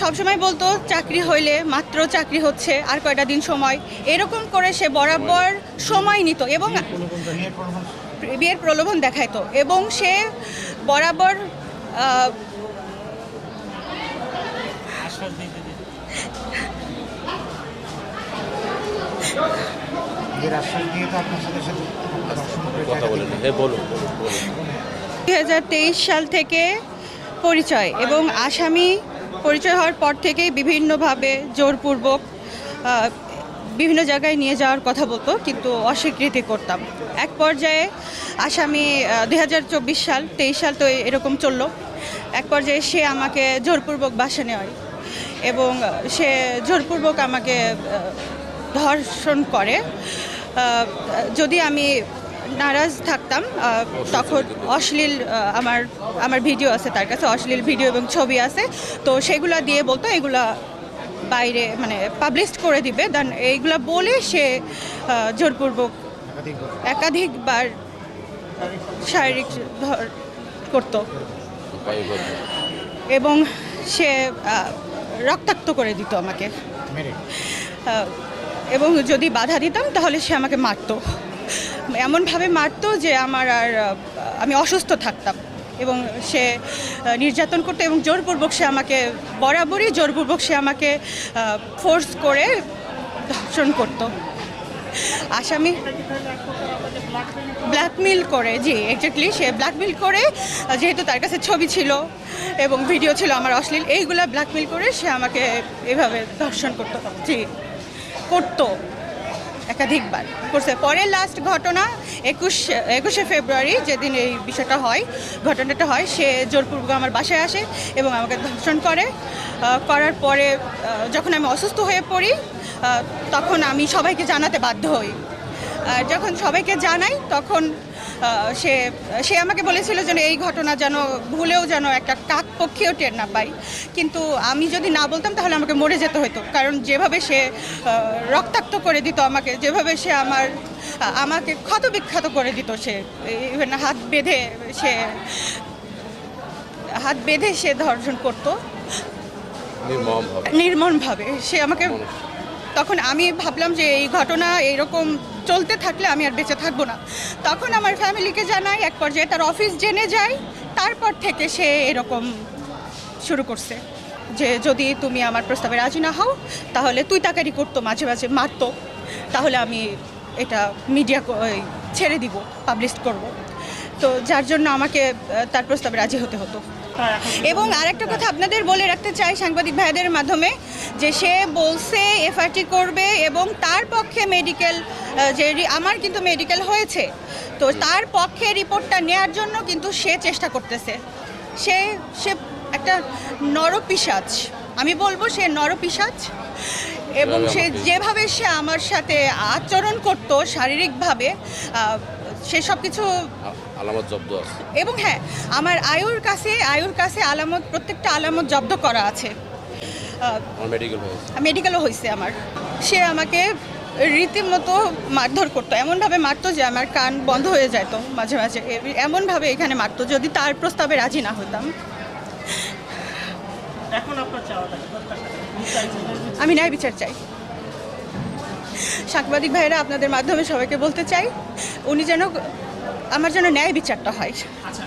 সবসময় বলতো চাকরি হইলে মাত্র চাকরি হচ্ছে আর কয়টা দিন সময়। এরকম করে সে বরাবর সময় নিত এবং বিয়ের প্রলোভন দেখাইতো এবং সে বরাবর দু হাজার তেইশ সাল থেকে পরিচয় এবং আসামি পরিচয় হওয়ার পর থেকেই বিভিন্নভাবে জোরপূর্বক বিভিন্ন জায়গায় নিয়ে যাওয়ার কথা বলতো, কিন্তু অস্বীকৃতি করতাম। এক পর্যায়ে আসামি দু হাজার চব্বিশ সাল, তেইশ সাল তো এরকম চলল। এক পর্যায়ে সে আমাকে জোরপূর্বক বাসা নেওয়ায় এবং সে জোরপূর্বক আমাকে ধর্ষণ করে। যদি আমি নারাজ থাকতাম। তখন অশ্লীল আমার আমার ভিডিও আছে তার কাছে অশ্লীল ভিডিও এবং ছবি আছে। তো সেগুলা দিয়ে বলতো এগুলা বাইরে মানে পাবলিশ করে দিবে। দেন এইগুলা বলে সে জোরপূর্বক একাধিকবার শারীরিক ধর- করতো। এবং সে রক্তাক্ত করে দিত আমাকে। এবং যদি বাধা দিতাম তাহলে সে আমাকে মারতো। এমনভাবে মারতো যে আমার আর আমি অসুস্থ থাকতাম। এবং সে নির্যাতন করতো এবং জোরপূর্বক সে আমাকে, বরাবরই জোরপূর্বক সে আমাকে ফোর্স করে ধর্ষণ করতো। আসামি ব্ল্যাকমেল করে, জি এক্স্যাক্টলি সে ব্ল্যাকমেল করে, যেহেতু তার কাছে ছবি ছিল এবং ভিডিও ছিল আমার অশ্লীল, এইগুলা ব্ল্যাকমেল করে সে আমাকে এভাবে ধর্ষণ করতো, জি, করতো। একাধিকবার করছে। পরে লাস্ট ঘটনা, একুশ, একুশে ফেব্রুয়ারি যেদিন এই বিষয়টা হয়, ঘটনাটা হয়, সে জোরপূর্বক আমার বাসায় আসে এবং আমাকে ধর্ষণ করে। করার পরে যখন আমি অসুস্থ হয়ে পড়ি তখন আমি সবাইকে জানাতে বাধ্য হই। যখন সবাইকে জানাই তখন সে সে আমাকে বলেছিল যেন এই ঘটনা যেন ভুলেও যেন একটা কাক পক্ষেও টের না পাই। কিন্তু আমি যদি না বলতাম তাহলে আমাকে মরে যেতে হতো। কারণ যেভাবে সে রক্তাক্ত করে দিত আমাকে যেভাবে সে আমার আমাকে ক্ষত বিখ্যাত করে দিত সে ইভেন হাত বেঁধে সে হাত বেঁধে সে ধর্ষণ করতো। নির্মম নির্মমভাবে সে আমাকে তখন আমি ভাবলাম যে এই ঘটনা এইরকম চলতে থাকলে আমি আর বেঁচে থাকব না। তখন আমার ফ্যামিলিকে জানাই, এক পর্যায়ে তার অফিস জেনে যায়, তারপর থেকে সে এরকম শুরু করছে যে, যদি তুমি আমার প্রস্তাবে রাজি না হও, তাহলে তুই তাকারি করতো মাঝে মাঝে, মারতো। তাহলে আমি এটা মিডিয়া ছেড়ে দিব, পাবলিশ করব। তো যার জন্য আমাকে তার প্রস্তাবে রাজি হতে হতো। এবং আরেকটা কথা আপনাদের বলে রাখতে চাই সাংবাদিক ভাইদের মাধ্যমে যে সে বলছে এফআইটি করবে এবং তার পক্ষে মেডিকেল যে আমার কিন্তু মেডিকেল হয়েছে। তো তার পক্ষে রিপোর্টটা নেয়ার জন্য কিন্তু সে চেষ্টা করতেছে। সে সে একটা নরপিসাচ আমি বলব সে নরপিসাচ এবং সে যেভাবে সে আমার সাথে আচরণ করতো শারীরিকভাবে সে সব কিছু আলামত জব্দ আছে। এবং হ্যাঁ আমার আয়ুর কাছে আয়ুর কাছে আলামত প্রত্যেকটা আলামত জব্দ করা আছে। আমার মেডিকেল হয়েছে। মেডিকেলও হয়েছে আমার। সে আমাকে রীতিমতো মারধর করতো। এমনভাবে মারতো যে আমার কান বন্ধ হয়ে যেত মাঝে মাঝে। এমনভাবে এখানে মারতো যদি তার প্রস্তাবে রাজি না হতাম। এখন আপনার চাওয়াটা? আমি ন্যায় বিচার চাই। সাংবাদিক ভাইয়েরা আপনাদের মাধ্যমে সবাইকে বলতে চাই উনি যেন আমার জন্য ন্যায় বিচারটা হয়। আচ্ছা